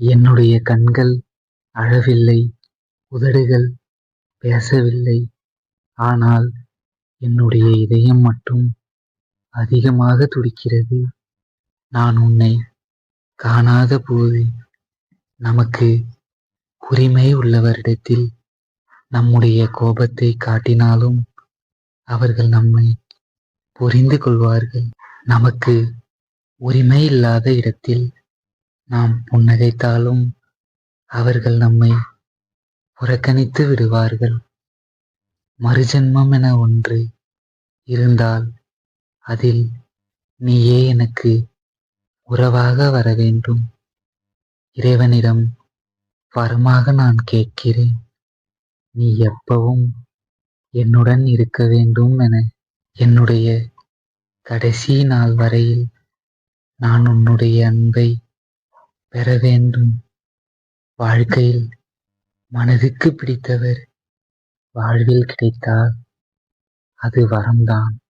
என்னுடைய கண்கள் அழவில்லை உதடுகள் பேசவில்லை. ஆனால் என்னுடைய இதயம் மட்டும் அதிகமாக துடிக்கிறது. நான் உன்னை காணாத போது நமக்கு உரிமை உள்ளவரிடத்தில் நம்முடைய கோபத்தை காட்டினாலும் அவர்கள் நம்மை புரிந்து கொள்வார்கள். நமக்கு உரிமை இல்லாத இடத்தில் நாம் புன்னகைத்தாலும் அவர்கள் நம்மை புறக்கணித்து விடுவார்கள். மறுஜென்மம் என ஒன்று இருந்தால் அதில் நீயே எனக்கு உறவாக வர வேண்டும். இறைவனிடம் வரமாக நான் கேட்கிறேன். நீ எப்பவும் என்னுடன் இருக்க வேண்டும் என என்னுடைய கடைசி நாள் வரையில் நான் உன்னுடைய அன்பை பெற வேண்டும். வாழ்க்கையில் மனதுக்கு பிடித்தவர் வாழ்வில் கிடைத்தால் அது வரம்தான்